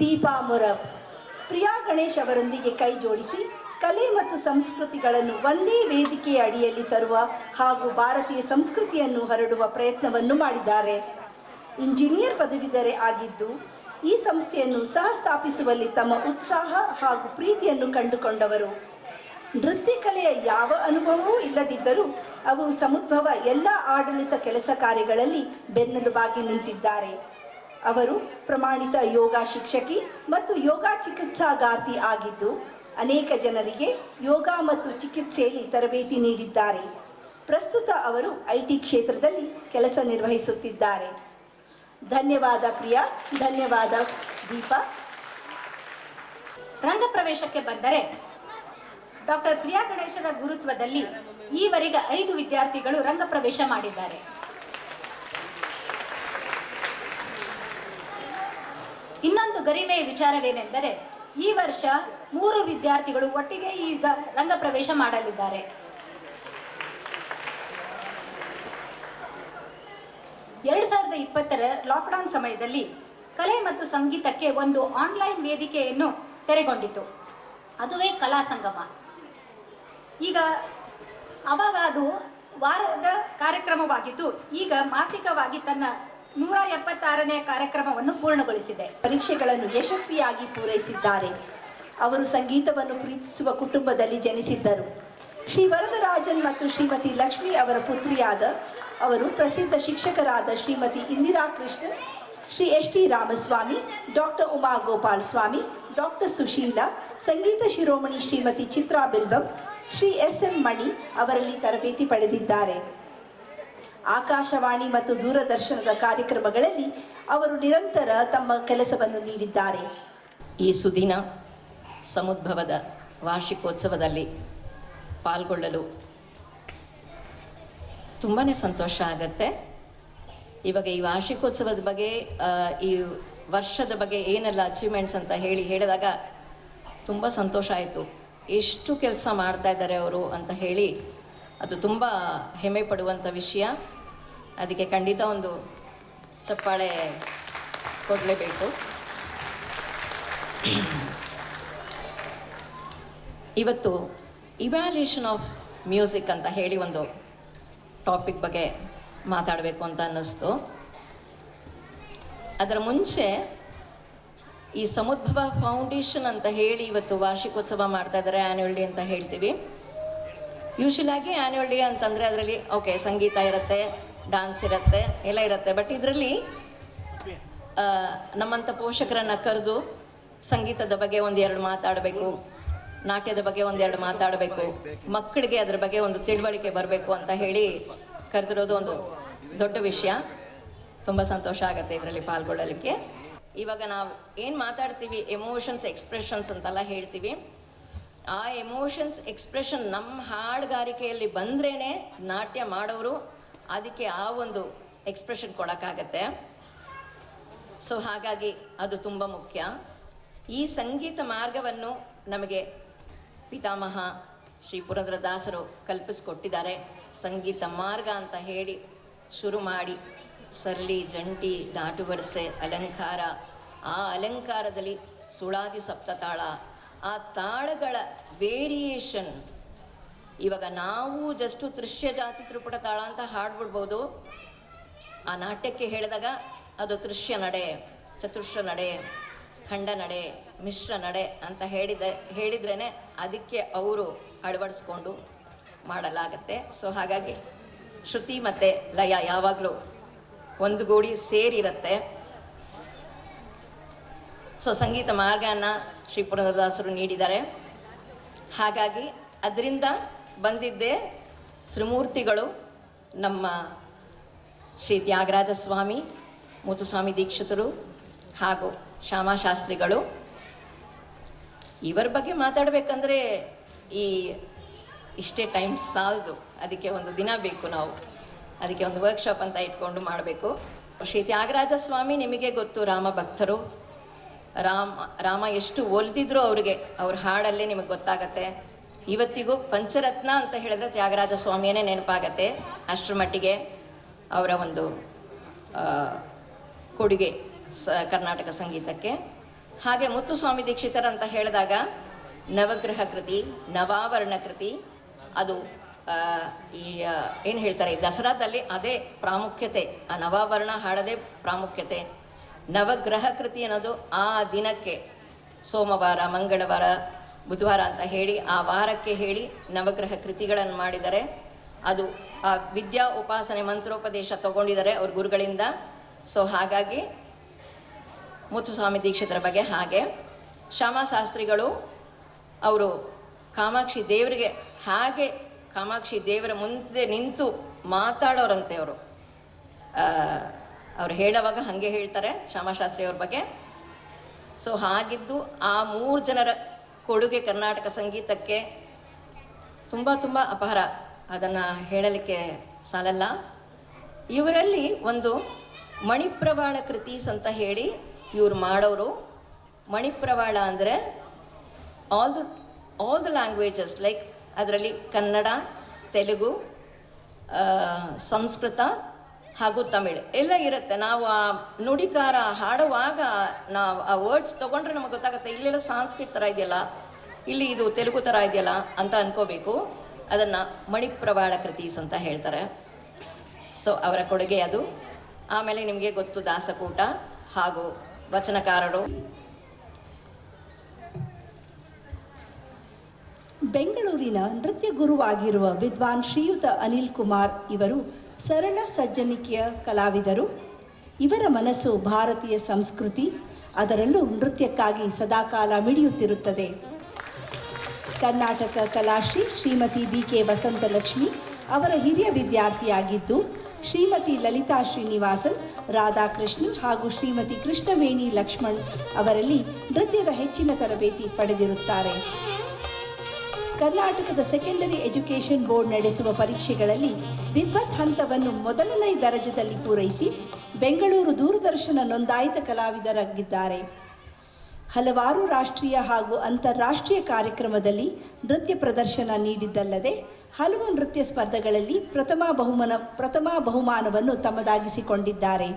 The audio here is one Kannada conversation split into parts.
ದೀಪಾ ಮೊರಬ್ ಪ್ರಿಯಾ ಗಣೇಶ್ ಅವರೊಂದಿಗೆ ಕೈ ಜೋಡಿಸಿ ಕಲೆ ಮತ್ತು ಸಂಸ್ಕೃತಿಗಳನ್ನು ಒಂದೇ ವೇದಿಕೆಯ ಅಡಿಯಲ್ಲಿ ತರುವ ಹಾಗೂ ಭಾರತೀಯ ಸಂಸ್ಕೃತಿಯನ್ನು ಹರಡುವ ಪ್ರಯತ್ನವನ್ನು ಮಾಡಿದ್ದಾರೆ. ಇಂಜಿನಿಯರ್ ಪದವೀಧರೆ ಆಗಿದ್ದು, ಈ ಸಂಸ್ಥೆಯನ್ನು ಸಹ ಸ್ಥಾಪಿಸುವಲ್ಲಿ ತಮ್ಮ ಉತ್ಸಾಹ ಹಾಗೂ ಪ್ರೀತಿಯನ್ನು ಕಂಡುಕೊಂಡವರು. ನೃತ್ಯ ಕಲೆಯ ಯಾವ ಅನುಭವವೂ ಇಲ್ಲದಿದ್ದರೂ, ಅವು ಸಮುದ್ಭವ ಎಲ್ಲ ಆಡಳಿತ ಕೆಲಸ ಕಾರ್ಯಗಳಲ್ಲಿ ಬೆನ್ನೆಲುಬಾಗಿ ನಿಂತಿದ್ದಾರೆ. ಅವರು ಪ್ರಮಾಣಿತ ಯೋಗ ಶಿಕ್ಷಕಿ ಮತ್ತು ಯೋಗ ಚಿಕಿತ್ಸಾಗಾರ್ತಿ ಆಗಿದ್ದು, ಅನೇಕ ಜನರಿಗೆ ಯೋಗ ಮತ್ತು ಚಿಕಿತ್ಸೆಯಲ್ಲಿ ತರಬೇತಿ ನೀಡಿದ್ದಾರೆ. ಪ್ರಸ್ತುತ ಅವರು ಐ ಟಿ ಕ್ಷೇತ್ರದಲ್ಲಿ ಕೆಲಸ ನಿರ್ವಹಿಸುತ್ತಿದ್ದಾರೆ. ಧನ್ಯವಾದ ಪ್ರಿಯಾ, ಧನ್ಯವಾದ ದೀಪ. ರಂಗ ಪ್ರವೇಶಕ್ಕೆ ಬಂದರೆ ಡಾಕ್ಟರ್ ಪ್ರಿಯಾ ಗಣೇಶರ ಗುರುತ್ವದಲ್ಲಿ ಈವರೆಗೆ ಐದು ವಿದ್ಯಾರ್ಥಿಗಳು ರಂಗ ಪ್ರವೇಶ ಮಾಡಿದ್ದಾರೆ. ಗರಿಮೆಯ ವಿಚಾರವೇನೆಂದರೆ, ಈ ವರ್ಷ ಮೂರು ವಿದ್ಯಾರ್ಥಿಗಳು ಒಟ್ಟಿಗೆ ಈಗ ರಂಗ ಪ್ರವೇಶ ಮಾಡಲಿದ್ದಾರೆ. ಎರಡು ಸಾವಿರದ ಇಪ್ಪತ್ತರ ಲಾಕ್ಡೌನ್ ಸಮಯದಲ್ಲಿ ಕಲೆ ಮತ್ತು ಸಂಗೀತಕ್ಕೆ ಒಂದು ಆನ್ಲೈನ್ ವೇದಿಕೆಯನ್ನು ತೆರೆಗೊಂಡಿತು. ಅದುವೇ ಕಲಾ ಸಂಗಮ. ಈಗ ಅವಾಗ ಅದು ವಾರದ ಕಾರ್ಯಕ್ರಮವಾಗಿದ್ದು, ಈಗ ಮಾಸಿಕವಾಗಿ ತನ್ನ ನೂರ ಎಪ್ಪತ್ತಾರನೇ ಕಾರ್ಯಕ್ರಮವನ್ನು ಪೂರ್ಣಗೊಳಿಸಿದೆ. ಪರೀಕ್ಷೆಗಳನ್ನು ಯಶಸ್ವಿಯಾಗಿ ಪೂರೈಸಿದ್ದಾರೆ. ಅವರು ಸಂಗೀತವನ್ನು ಪ್ರೀತಿಸುವ ಕುಟುಂಬದಲ್ಲಿ ಜನಿಸಿದ್ದರು. ಶ್ರೀ ವರದರಾಜನ್ ಮತ್ತು ಶ್ರೀಮತಿ ಲಕ್ಷ್ಮಿ ಅವರ ಪುತ್ರಿಯಾದ ಅವರು ಪ್ರಸಿದ್ಧ ಶಿಕ್ಷಕರಾದ Shrimati Indira Krishna Shri S T Ramaswamy, doctor Uma Gopal Swamy, doctor Sushila, ಸಂಗೀತ ಶಿರೋಮಣಿ ಶ್ರೀಮತಿ ಚಿತ್ರಾ ಬಿಲ್ವಂ, ಶ್ರೀ ಎಸ್ ಎಂ ಮಣಿ ಅವರಲ್ಲಿ ತರಬೇತಿ ಪಡೆದಿದ್ದಾರೆ. ಆಕಾಶವಾಣಿ ಮತ್ತು ದೂರದರ್ಶನದ ಕಾರ್ಯಕ್ರಮಗಳಲ್ಲಿ ಅವರು ನಿರಂತರ ತಮ್ಮ ಕೆಲಸವನ್ನು ನೀಡಿದ್ದಾರೆ. ಈ ಸುದಿನ ಸಮುದ್ಭವದ ವಾರ್ಷಿಕೋತ್ಸವದಲ್ಲಿ ಪಾಲ್ಗೊಳ್ಳಲು ತುಂಬಾ ಸಂತೋಷ ಆಗತ್ತೆ. ಇವಾಗ ಈ ವಾರ್ಷಿಕೋತ್ಸವದ ಬಗ್ಗೆ ಈ ವರ್ಷದ ಬಗ್ಗೆ ಏನೆಲ್ಲ ಅಚೀವ್ಮೆಂಟ್ಸ್ ಅಂತ ಹೇಳಿ ಹೇಳಿದಾಗ ತುಂಬ ಸಂತೋಷ ಆಯಿತು. ಎಷ್ಟು ಕೆಲಸ ಮಾಡ್ತಾ ಇದ್ದಾರೆ ಅವರು ಅಂತ ಹೇಳಿ ಅದು ತುಂಬ ಹೆಮ್ಮೆ ಪಡುವಂಥ ವಿಷಯ. ಅದಕ್ಕೆ ಖಂಡಿತ ಒಂದು ಚಪ್ಪಾಳೆ ಕೊಡಲೇಬೇಕು. ಇವತ್ತು ಇವ್ಯಾಲ್ಯೂಷನ್ ಆಫ್ ಮ್ಯೂಸಿಕ್ ಅಂತ ಹೇಳಿ ಒಂದು ಟಾಪಿಕ್ ಬಗ್ಗೆ ಮಾತಾಡಬೇಕು ಅಂತ ಅನ್ನಿಸ್ತು. ಅದರ ಮುಂಚೆ ಈ ಸಮುದ್ಭವ ಫೌಂಡೇಶನ್ ಅಂತ ಹೇಳಿ ಇವತ್ತು ವಾರ್ಷಿಕೋತ್ಸವ ಮಾಡ್ತಾ ಇದ್ದಾರೆ ಆ್ಯನ್ಯುವಲ್ ಡೇ ಅಂತ ಹೇಳ್ತೀವಿ. ಯೂಶುವಲ್ ಆಗಿ ಆ್ಯನ್ಯುವಲ್ ಡೇ ಅಂತಂದರೆ ಅದರಲ್ಲಿ ಓಕೆ ಸಂಗೀತ ಇರುತ್ತೆ ಡಾನ್ಸ್ ಇರುತ್ತೆ, ಎಲ್ಲ ಇರುತ್ತೆ. ಬಟ್ ಇದರಲ್ಲಿ ನಮ್ಮಂಥ ಪೋಷಕರನ್ನು ಕರೆದು ಸಂಗೀತದ ಬಗ್ಗೆ ಒಂದೆರಡು ಮಾತಾಡಬೇಕು, ನಾಟ್ಯದ ಬಗ್ಗೆ ಒಂದೆರಡು ಮಾತಾಡಬೇಕು, ಮಕ್ಕಳಿಗೆ ಅದ್ರ ಬಗ್ಗೆ ಒಂದು ತಿಳುವಳಿಕೆ ಬರಬೇಕು ಅಂತ ಹೇಳಿ ಕರೆದಿರೋದು ಒಂದು ದೊಡ್ಡ ವಿಷಯ. ತುಂಬ ಸಂತೋಷ ಆಗುತ್ತೆ ಇದರಲ್ಲಿ ಪಾಲ್ಗೊಳ್ಳಲಿಕ್ಕೆ. ಇವಾಗ ನಾವು ಏನು ಮಾತಾಡ್ತೀವಿ ಎಮೋಷನ್ಸ್ ಎಕ್ಸ್ಪ್ರೆಷನ್ಸ್ ಅಂತೆಲ್ಲ ಹೇಳ್ತೀವಿ. ಆ ಎಮೋಷನ್ಸ್ ಎಕ್ಸ್ಪ್ರೆಷನ್ ನಮ್ಮ ಹಾಡುಗಾರಿಕೆಯಲ್ಲಿ ಬಂದ್ರೇ ನಾಟ್ಯ ಮಾಡೋರು ಅದಕ್ಕೆ ಆ ಒಂದು ಎಕ್ಸ್ಪ್ರೆಷನ್ ಕೊಡೋಕ್ಕಾಗತ್ತೆ. ಸೊ ಹಾಗಾಗಿ ಅದು ತುಂಬ ಮುಖ್ಯ. ಈ ಸಂಗೀತ ಮಾರ್ಗವನ್ನು ನಮಗೆ ಪಿತಾಮಹ ಶ್ರೀ ಪುರಂದ್ರದಾಸರು ಕಲ್ಪಿಸಿಕೊಟ್ಟಿದ್ದಾರೆ. ಸಂಗೀತ ಮಾರ್ಗ ಅಂತ ಹೇಳಿ ಶುರು ಮಾಡಿ ಸರ್ಲಿ ಜಂಟಿ ದಾಟು ವರಸೆ ಅಲಂಕಾರ. ಆ ಅಲಂಕಾರದಲ್ಲಿ ಸುಳಾದಿ ಸಪ್ತತಾಳ. ಆ ತಾಳಗಳ ವೇರಿಯೇಷನ್ ಇವಾಗ ನಾವು ಜಸ್ಟು ದೃಶ್ಯ ಜಾತಿ ತ್ರಿಪುಟ ತಾಳ ಅಂತ ಹಾಡ್ಬಿಡ್ಬೋದು. ಆ ನಾಟ್ಯಕ್ಕೆ ಹೇಳಿದಾಗ ಅದು ತೃಶ್ಯ ನಡೆ ಚತುರ್ಶ್ರ ನಡೆ, ಖಂಡ ನಡೆ, ಮಿಶ್ರ ನಡೆ ಅಂತ ಹೇಳಿದ ಹೇಳಿದ್ರೇ ಅದಕ್ಕೆ ಅವರು ಅಳವಡಿಸ್ಕೊಂಡು ಮಾಡಲಾಗತ್ತೆ. ಸೊ ಹಾಗಾಗಿ ಶ್ರುತಿ ಮತ್ತು ಲಯ ಯಾವಾಗಲೂ ಒಂದುಗೂಡಿ ಸೇರಿರುತ್ತೆ. ಸೊ ಸಂಗೀತ ಮಾರ್ಗನ ಶ್ರೀ ಪುರಂದರದಾಸರು ನೀಡಿದ್ದಾರೆ. ಹಾಗಾಗಿ ಅದರಿಂದ ಬಂದಿದ್ದೇ ತ್ರಿಮೂರ್ತಿಗಳು ನಮ್ಮ ಶ್ರೀ ತ್ಯಾಗರಾಜ ಸ್ವಾಮಿ, ಮುತ್ತುಸ್ವಾಮಿ ದೀಕ್ಷಿತರು ಹಾಗೂ ಶ್ಯಾಮಶಾಸ್ತ್ರಿಗಳು. ಇವರ ಬಗ್ಗೆ ಮಾತಾಡಬೇಕಂದ್ರೆ ಈ ಇಷ್ಟೇ ಟೈಮ್ ಸಾಲದು. ಅದಕ್ಕೆ ಒಂದು ದಿನ ಬೇಕು ನಾವು. ಅದಕ್ಕೆ ಒಂದು ವರ್ಕ್ಶಾಪ್ ಅಂತ ಇಟ್ಕೊಂಡು ಮಾಡಬೇಕು. ಶ್ರೀ ತ್ಯಾಗರಾಜ ಸ್ವಾಮಿ ನಿಮಗೆ ಗೊತ್ತು, ರಾಮ ಭಕ್ತರು. ರಾಮ ರಾಮ ಎಷ್ಟು ಒಲಿದಿದ್ರು ಅವರಿಗೆ, ಅವ್ರ ಹಾಡಲ್ಲೇ ನಿಮಗೆ ಗೊತ್ತಾಗತ್ತೆ. ಇವತ್ತಿಗೂ ಪಂಚರತ್ನ ಅಂತ ಹೇಳಿದ್ರೆ ತ್ಯಾಗರಾಜ ಸ್ವಾಮಿಯೇ ನೆನಪಾಗತ್ತೆ. ಅಷ್ಟರ ಮಟ್ಟಿಗೆ ಅವರ ಒಂದು ಕೊಡುಗೆ ಸ, ಕರ್ನಾಟಕ ಸಂಗೀತಕ್ಕೆ. ಹಾಗೆ ಮುತ್ತುಸ್ವಾಮಿ ದೀಕ್ಷಿತರ ಅಂತ ಹೇಳಿದಾಗ ನವಗ್ರಹ ಕೃತಿ, ನವಾವರಣ ಕೃತಿ, ಅದು ಈ ಏನು ಹೇಳ್ತಾರೆ ದಸರಾದಲ್ಲಿ ಅದೇ ಪ್ರಾಮುಖ್ಯತೆ, ಆ ನವಾವರಣ ಹಾಡದೇ ಪ್ರಾಮುಖ್ಯತೆ. ನವಗ್ರಹ ಕೃತಿ ಅನ್ನೋದು ಆ ದಿನಕ್ಕೆ, ಸೋಮವಾರ, ಮಂಗಳವಾರ ಬುಧವಾರ ಅಂತ ಹೇಳಿ, ಆ ವಾರಕ್ಕೆ ಹೇಳಿ ನವಗ್ರಹ ಕೃತಿಗಳನ್ನು ಮಾಡಿದರೆ, ಅದು ಆ ವಿದ್ಯಾ ಉಪಾಸನೆ ಮಂತ್ರೋಪದೇಶ ತಗೊಂಡಿದ್ದಾರೆ ಅವ್ರ ಗುರುಗಳಿಂದ. ಸೊ ಹಾಗಾಗಿ ಮುತ್ತುಸ್ವಾಮಿ ದೀಕ್ಷಿತರ ಬಗ್ಗೆ ಹಾಗೆ. ಶ್ಯಾಮಶಾಸ್ತ್ರಿಗಳು ಅವರು ಕಾಮಾಕ್ಷಿ ದೇವರಿಗೆ ಹಾಗೆ ಕಾಮಾಕ್ಷಿ ದೇವರ ಮುಂದೆ ನಿಂತು ಮಾತಾಡೋರಂತೆ ಅವರು. ಅವ್ರು ಹೇಳೋವಾಗ ಹಾಗೆ ಹೇಳ್ತಾರೆ ಶ್ಯಾಮಶಾಸ್ತ್ರಿ ಅವ್ರ ಬಗ್ಗೆ. ಸೊ ಹಾಗಿದ್ದು ಆ ಮೂರು ಜನರ ಕೊಡುಗೆ ಕರ್ನಾಟಕ ಸಂಗೀತಕ್ಕೆ ತುಂಬ ತುಂಬ ಅಪಹಾರ. ಅದನ್ನು ಹೇಳಲಿಕ್ಕೆ ಸಾಲಲ್ಲ. ಇವರಲ್ಲಿ ಒಂದು ಮಣಿಪ್ರವಾಳ ಕೃತೀಸ್ ಅಂತ ಹೇಳಿ ಇವ್ರು ಮಾಡೋರು. ಮಣಿಪ್ರವಾಳ ಅಂದರೆ all the all the languages like ಅದರಲ್ಲಿ ಕನ್ನಡ, ತೆಲುಗು ಸಂಸ್ಕೃತ ಹಾಗೂ ತಮಿಳು. ಎಲ್ಲ ಇರುತ್ತೆ. ನಾವು ಆ ನುಡಿಕಾರ ಹಾಡುವಾಗ ನಾವು ಆ ವರ್ಡ್ಸ್ ತೊಗೊಂಡ್ರೆ ನಮಗೆ ಗೊತ್ತಾಗುತ್ತೆ, ಇಲ್ಲೆಲ್ಲ ಸಾಂಸ್ಕೃತ್ ಥರ ಇದೆಯಲ್ಲ, ಇಲ್ಲಿ ಇದು ತೆಲುಗು ಥರ ಇದೆಯಲ್ಲ ಅಂತ ಅನ್ಕೋಬೇಕು. ಅದನ್ನು ಮಣಿಪ್ರವಾಳ ಕೃತೀಸ್ ಅಂತ ಹೇಳ್ತಾರೆ. ಸೊ ಅವರ ಕೊಡುಗೆ ಅದು. ಆಮೇಲೆ ನಿಮಗೆ ಗೊತ್ತು ದಾಸಕೂಟ ಹಾಗೂ ವಚನಕಾರರು. ಬೆಂಗಳೂರಿನ ನೃತ್ಯ ಗುರುವಾಗಿರುವ ವಿದ್ವಾನ್ ಶ್ರೀಯುತ ಅನಿಲ್ ಕುಮಾರ್ ಇವರು ಸರಳ ಸಜ್ಜನಿಕೆಯ ಕಲಾವಿದರು. ಇವರ ಮನಸ್ಸು ಭಾರತೀಯ ಸಂಸ್ಕೃತಿ, ಅದರಲ್ಲೂ ನೃತ್ಯಕ್ಕಾಗಿ ಸದಾಕಾಲ ಮಿಡಿಯುತ್ತಿರುತ್ತದೆ. ಕರ್ನಾಟಕ ಕಲಾಶ್ರೀ ಶ್ರೀಮತಿ ಬಿ ಕೆ ವಸಂತಲಕ್ಷ್ಮಿ ಅವರ ಹಿರಿಯ ವಿದ್ಯಾರ್ಥಿಯಾಗಿದ್ದು, ಶ್ರೀಮತಿ ಲಲಿತಾ ಶ್ರೀನಿವಾಸನ್ ರಾಧಾಕೃಷ್ಣನ್ ಹಾಗೂ ಶ್ರೀಮತಿ ಕೃಷ್ಣವೇಣಿ ಲಕ್ಷ್ಮಣ್ ಅವರಲ್ಲಿ ನೃತ್ಯದ ಹೆಚ್ಚಿನ ತರಬೇತಿ ಪಡೆದಿರುತ್ತಾರೆ. ಕರ್ನಾಟಕದ ಸೆಕೆಂಡರಿ ಎಜುಕೇಷನ್ ಬೋರ್ಡ್ ನಡೆಸುವ ಪರೀಕ್ಷೆಗಳಲ್ಲಿ ವಿದ್ವತ್ ಹಂತವನ್ನು ಮೊದಲನೇ ದರ್ಜೆಯಲ್ಲಿ ಪೂರೈಸಿ ಬೆಂಗಳೂರು ದೂರದರ್ಶನ ನೋಂದಾಯಿತ ಕಲಾವಿದರಾಗಿದ್ದಾರೆ ಹಲವಾರು ರಾಷ್ಟ್ರೀಯ ಹಾಗೂ ಅಂತಾರಾಷ್ಟ್ರೀಯ ಕಾರ್ಯಕ್ರಮದಲ್ಲಿ ನೃತ್ಯ ಪ್ರದರ್ಶನ ನೀಡಿದ್ದಲ್ಲದೆ ಹಲವು ನೃತ್ಯ ಸ್ಪರ್ಧೆಗಳಲ್ಲಿ ಪ್ರಥಮ ಬಹುಮಾನ ಪ್ರಥಮ ಬಹುಮಾನವನ್ನು ತಮ್ಮದಾಗಿಸಿಕೊಂಡಿದ್ದಾರೆ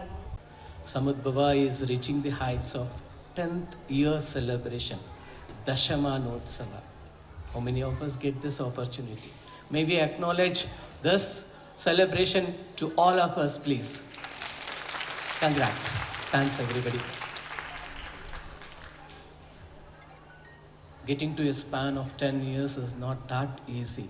Samudbhava is reaching the heights of 10th year celebration, Dashamanotsava. How many of us get this opportunity? May we acknowledge this celebration to all of us, please. Congrats. Thanks, everybody. Getting to a span of 10 years is not that easy.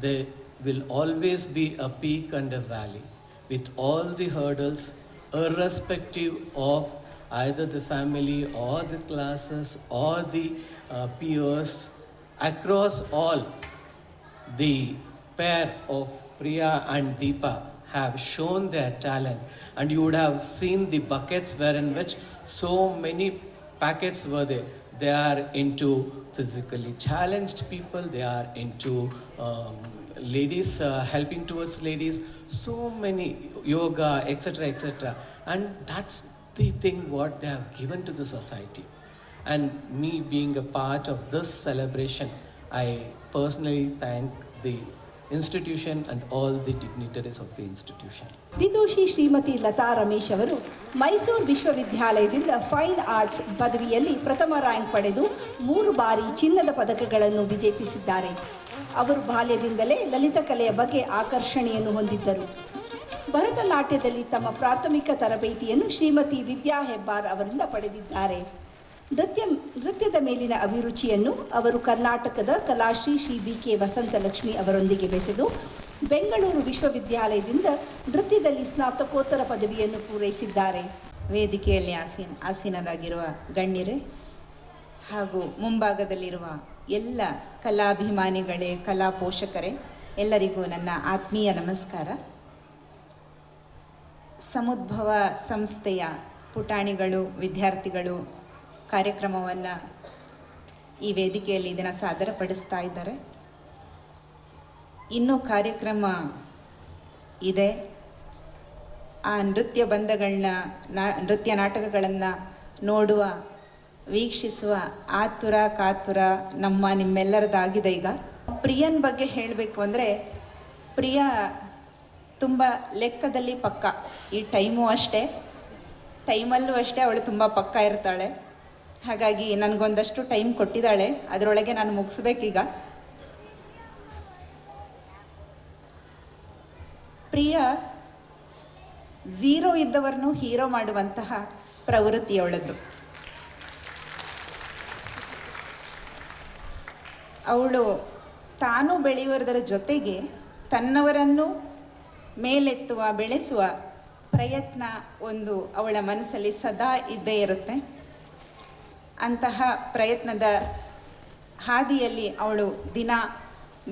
There will always be a peak and a valley with all the hurdles, irrespective of either the family or the classes or the uh, peers. Across all, the pair of Priya and Deepa have shown their talent, and you would have seen the buckets wherein which so many packets were there. They are into physically challenged people, they are into um, ladies uh, helping towards ladies, so many yoga, etc., etc. And that's the thing what they have given to the society. And me being a part of this celebration, I personally thank the institution and all the dignitaries of the institution. ವಿದೂಷಿ Shrimati Latha Ramesh ಅವರು ಮೈಸೂರು ವಿಶ್ವವಿದ್ಯಾಲಯದಿಂದ ಫೈನ್ ಆರ್ಟ್ಸ್ ಪದವಿಯಲ್ಲಿ ಪ್ರಥಮ ರ್ಯಾಂಕ್ ಪಡೆದು ಮೂರು ಬಾರಿ ಚಿನ್ನದ ಪದಕಗಳನ್ನು ವಿಜೇತಿಸಿದ್ದಾರೆ. ಅವರು ಬಾಲ್ಯದಿಂದಲೇ ಲಲಿತ ಕಲೆಯ ಬಗ್ಗೆ ಆಕರ್ಷಣೆಯನ್ನು ಹೊಂದಿದ್ದರು. ಭರತನಾಟ್ಯದಲ್ಲಿ ತಮ್ಮ ಪ್ರಾಥಮಿಕ ತರಬೇತಿಯನ್ನು ಶ್ರೀಮತಿ ವಿದ್ಯಾ ಹೆಬ್ಬಾರ್ ಅವರಿಂದ ಪಡೆದಿದ್ದಾರೆ. ನೃತ್ಯ, ನೃತ್ಯದ ಮೇಲಿನ ಅಭಿರುಚಿಯನ್ನು ಅವರು ಕರ್ನಾಟಕದ ಕಲಾಶ್ರೀ ಶ್ರೀ ಬಿ ಕೆ ವಸಂತಲಕ್ಷ್ಮಿ ಅವರೊಂದಿಗೆ ಬೆಸೆದು, ಬೆಂಗಳೂರು ವಿಶ್ವವಿದ್ಯಾಲಯದಿಂದ ನೃತ್ಯದಲ್ಲಿ ಸ್ನಾತಕೋತ್ತರ ಪದವಿಯನ್ನು ಪೂರೈಸಿದ್ದಾರೆ. ವೇದಿಕೆಯಲ್ಲಿ ಆಸೀನ್, ಆಸೀನರಾಗಿರುವ ಗಣ್ಯರೇ ಹಾಗೂ ಮುಂಭಾಗದಲ್ಲಿರುವ ಎಲ್ಲ ಕಲಾಭಿಮಾನಿಗಳೇ, ಕಲಾ ಪೋಷಕರೇ, ಎಲ್ಲರಿಗೂ ನನ್ನ ಆತ್ಮೀಯ ನಮಸ್ಕಾರ. ಸಮುದ್ಭವ ಸಂಸ್ಥೆಯ ಪುಟಾಣಿಗಳು, ವಿದ್ಯಾರ್ಥಿಗಳು ಕಾರ್ಯಕ್ರಮವನ್ನು ಈ ವೇದಿಕೆಯಲ್ಲಿ ಇದನ್ನು ಸಾದರಪಡಿಸ್ತಾ ಇದ್ದಾರೆ. ಇನ್ನೂ ಕಾರ್ಯಕ್ರಮ ಇದೆ. ಆ ನೃತ್ಯ ಬಂಧಗಳನ್ನ ನೃತ್ಯ ನಾಟಕಗಳನ್ನು ನೋಡುವ, ವೀಕ್ಷಿಸುವ ಆತುರ, ಕಾತುರ ನಮ್ಮ ನಿಮ್ಮೆಲ್ಲರದಾಗಿದೆ ಈಗ. ಪ್ರಿಯನ್ ಬಗ್ಗೆ ಹೇಳಬೇಕು ಅಂದರೆ, ಪ್ರಿಯ ತುಂಬ ಲೆಕ್ಕದಲ್ಲಿ ಪಕ್ಕ. ಈ ಟೈಮು ಅಷ್ಟೇ. ಟೈಮಲ್ಲೂ ಅಷ್ಟೇ ಅವಳು ತುಂಬ ಪಕ್ಕ ಇರ್ತಾಳೆ. ಹಾಗಾಗಿ ನನಗೊಂದಷ್ಟು ಟೈಮ್ ಕೊಟ್ಟಿದ್ದಾಳೆ. ಅದರೊಳಗೆ ನಾನು ಮುಗಿಸ್ಬೇಕೀಗ. ಪ್ರಿಯ ಝೀರೋ ಇದ್ದವರನ್ನು ಹೀರೋ ಮಾಡುವಂತಹ ಪ್ರವೃತ್ತಿಯವಳದ್ದು ಅವಳು ತಾನು ಬೆಳೆಯುವುದರ ಜೊತೆಗೆ ತನ್ನವರನ್ನು ಮೇಲೆತ್ತುವ, ಬೆಳೆಸುವ ಪ್ರಯತ್ನ ಒಂದು ಅವಳ ಮನಸ್ಸಲ್ಲಿ ಸದಾ ಇದ್ದೇ ಇರುತ್ತೆ. ಅಂತಹ ಪ್ರಯತ್ನದ ಹಾದಿಯಲ್ಲಿ ಅವಳು ದಿನ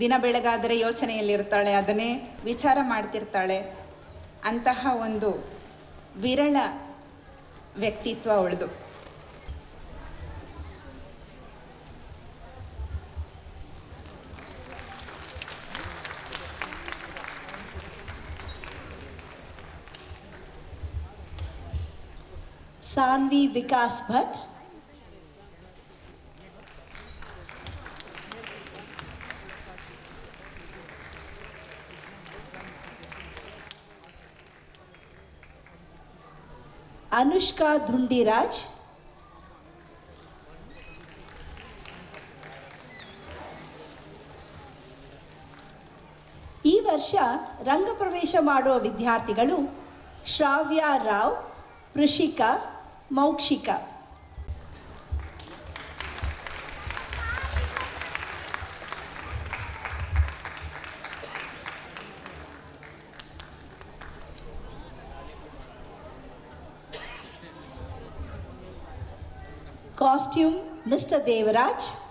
ದಿನ ಬೆಳಗಾದರೆ ಯೋಚನೆಯಲ್ಲಿರ್ತಾಳೆ, ಅದನ್ನೇ ವಿಚಾರ ಮಾಡ್ತಿರ್ತಾಳೆ. ಅಂತಹ ಒಂದು ವಿರಳ ವ್ಯಕ್ತಿತ್ವ ಅವಳದು. ಸಾನ್ವಿ ವಿಕಾಸ್ ಭಟ್. ಅನುಷ್ಕಾ ಧುಂಡಿರಾಜ್. ಈ ವರ್ಷ ರಂಗಪ್ರವೇಶ ಮಾಡುವ ವಿದ್ಯಾರ್ಥಿಗಳು ಶ್ರಾವ್ಯ ರಾವ್ ಪೃಷಿಕಾ ಮೌಕ್ಷಿಕ. costume, Mr. Devaraj.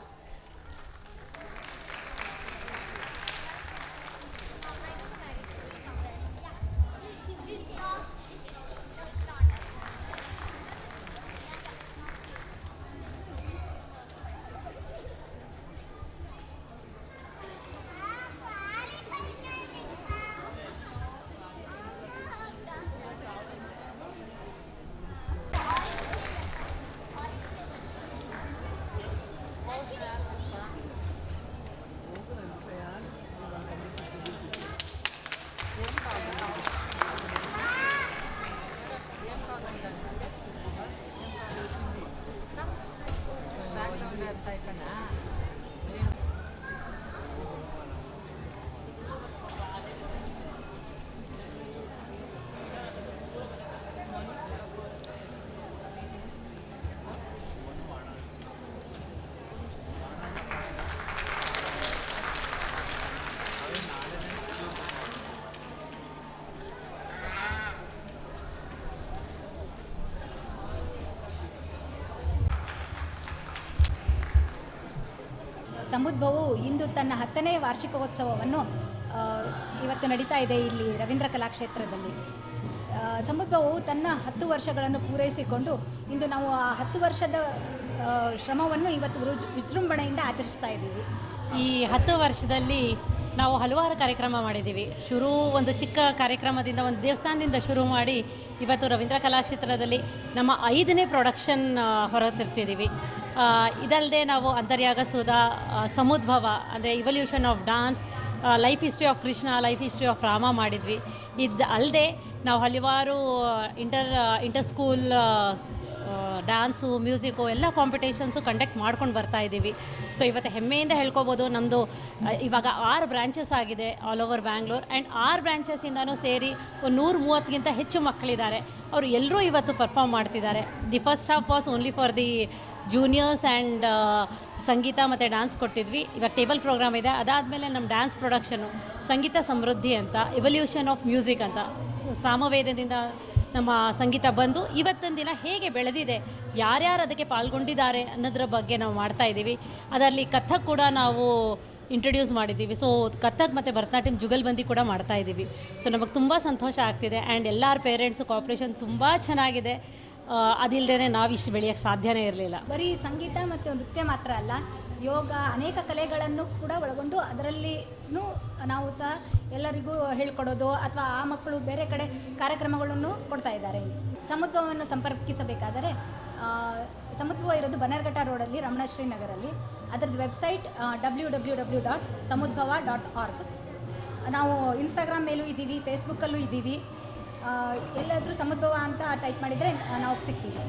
ಸಮುದ್ರವು ಇಂದು ತನ್ನ ಹತ್ತನೇ ವಾರ್ಷಿಕೋತ್ಸವವನ್ನು ಇವತ್ತು ನಡೀತಾ ಇದೆ ಇಲ್ಲಿ ರವೀಂದ್ರ ಕಲಾಕ್ಷೇತ್ರದಲ್ಲಿ. ಸಮುದ್ಭವು ತನ್ನ ಹತ್ತು ವರ್ಷಗಳನ್ನು ಪೂರೈಸಿಕೊಂಡು ಇಂದು ನಾವು ಆ ಹತ್ತು ವರ್ಷದ ಶ್ರಮವನ್ನು ಇವತ್ತು ವಿಜೃ- ವಿಜೃಂಭಣೆಯಿಂದ ಆಚರಿಸ್ತಾ ಇದ್ದೀವಿ. ಈ ಹತ್ತು ವರ್ಷದಲ್ಲಿ ನಾವು ಹಲವಾರು ಕಾರ್ಯಕ್ರಮ ಮಾಡಿದ್ದೀವಿ. ಶುರು, ಒಂದು ಚಿಕ್ಕ ಕಾರ್ಯಕ್ರಮದಿಂದ, ಒಂದು ದೇವಸ್ಥಾನದಿಂದ ಶುರು ಮಾಡಿ ಇವತ್ತು ರವೀಂದ್ರ ಕಲಾಕ್ಷೇತ್ರದಲ್ಲಿ ನಮ್ಮ ಐದನೇ ಪ್ರೊಡಕ್ಷನ್ ಹೊರತಿರ್ತಿದ್ದೀವಿ. ಇದಲ್ಲದೆ ನಾವು ಅಂತರ್ಯಾಗ ಆ, ಸಮುದ್ಭವ ಅಂದರೆ evolution of dance life history of Krishna life history of Rama ಮಾಡಿದ್ವಿ. ಇದು ಅಲ್ಲದೆ ನಾವು ಹಲವಾರು inter inter school dance music ಎಲ್ಲ ಕಾಂಪಿಟೇಷನ್ಸು ಕಂಡಕ್ಟ್ ಮಾಡ್ಕೊಂಡು ಬರ್ತಾ ಇದ್ದೀವಿ ಸೊ ಇವತ್ತು ಹೆಮ್ಮೆಯಿಂದ ಹೇಳ್ಕೊಬೋದು ನಮ್ಮದು ಇವಾಗ ಆರು ಬ್ರ್ಯಾಂಚಸ್ ಆಗಿದೆ ಆಲ್ ಓವರ್ ಬ್ಯಾಂಗ್ಳೂರ್ ಆ್ಯಂಡ್ ಆರು ಬ್ರ್ಯಾಂಚಸ್ಸಿಂದನೂ ಸೇರಿ ಒಂದು ನೂರು ಮೂವತ್ತಕ್ಕಿಂತ ಹೆಚ್ಚು ಮಕ್ಕಳಿದ್ದಾರೆ. ಅವರು ಎಲ್ಲರೂ ಇವತ್ತು ಪರ್ಫಾಮ್ ಮಾಡ್ತಿದ್ದಾರೆ. The first half was only for the juniors and ಸಂಗೀತ ಮತ್ತು ಡ್ಯಾನ್ಸ್ ಕೊಟ್ಟಿದ್ವಿ. ಇವಾಗ ಟೇಬಲ್ ಪ್ರೋಗ್ರಾಮ್ ಇದೆ. ಅದಾದಮೇಲೆ ನಮ್ಮ ಡ್ಯಾನ್ಸ್ ಪ್ರೊಡಕ್ಷನು ಸಂಗೀತ ಸಮೃದ್ಧಿ ಅಂತ ಇವಲ್ಯೂಷನ್ ಆಫ್ ಮ್ಯೂಸಿಕ್ ಅಂತ, ಸಾಮವೇದದಿಂದ ನಮ್ಮ ಸಂಗೀತ ಬಂದು ಇವತ್ತಿನ ದಿನ ಹೇಗೆ ಬೆಳೆದಿದೆ, ಯಾರ್ಯಾರು ಅದಕ್ಕೆ ಪಾಲ್ಗೊಂಡಿದ್ದಾರೆ ಅನ್ನೋದ್ರ ಬಗ್ಗೆ ನಾವು ಮಾಡ್ತಾ ಇದ್ದೀವಿ. ಅದರಲ್ಲಿ ಕಥಕ್ ಕೂಡ ನಾವು ಇಂಟ್ರೊಡ್ಯೂಸ್ ಮಾಡಿದ್ದೀವಿ. ಸೊ ಕಥಕ್ ಮತ್ತು ಭರತನಾಟ್ಯಂ ಜುಗಲ್ಬಂದಿ ಕೂಡ ಮಾಡ್ತಾ ಇದ್ದೀವಿ. ಸೊ ನಮಗೆ ತುಂಬ ಸಂತೋಷ ಆಗ್ತಿದೆ. ಆ್ಯಂಡ್ ಎಲ್ಲರ ಪೇರೆಂಟ್ಸು ಕಾಪ್ರೇಷನ್ ತುಂಬ ಚೆನ್ನಾಗಿದೆ. ಅದಿಲ್ಲದೇ ನಾವು ಇಷ್ಟು ಬೆಳೆಯೋಕ್ಕೆ ಸಾಧ್ಯನೇ ಇರಲಿಲ್ಲ. ಬರೀ ಸಂಗೀತ ಮತ್ತು ನೃತ್ಯ ಮಾತ್ರ ಅಲ್ಲ ಯೋಗ ಅನೇಕ ಕಲೆಗಳನ್ನು ಕೂಡ ಒಳಗೊಂಡು ಅದರಲ್ಲಿ ನಾವು ಸಹ ಎಲ್ಲರಿಗೂ ಹೇಳ್ಕೊಡೋದು ಅಥವಾ ಆ ಮಕ್ಕಳು ಬೇರೆ ಕಡೆ ಕಾರ್ಯಕ್ರಮಗಳನ್ನು ಕೊಡ್ತಾ ಇದ್ದಾರೆ. ಸಮುದ್ಭವವನ್ನು ಸಂಪರ್ಕಿಸಬೇಕಾದರೆ ಆ, ಸಮುದ್ರವ ಇರೋದು ಬನ್ನರ್ಘಟ್ಟ ರೋಡಲ್ಲಿ ರಮಣಶ್ರೀ ನಗರಲ್ಲಿ ಅದರದ್ದು website W W W dot Samudbhava dot org ನಾವು ಇನ್ಸ್ಟಾಗ್ರಾಮ್ ಮೇಲೂ ಇದ್ದೀವಿ ಫೇಸ್ಬುಕ್ಕಲ್ಲೂ ಇದ್ದೀವಿ. ಎಲ್ಲಾದರೂ ಸಮದ್ಭವ ಅಂತ ಟೈಪ್ ಮಾಡಿದರೆ ನಾವು ಸಿಗ್ತೀವಿ.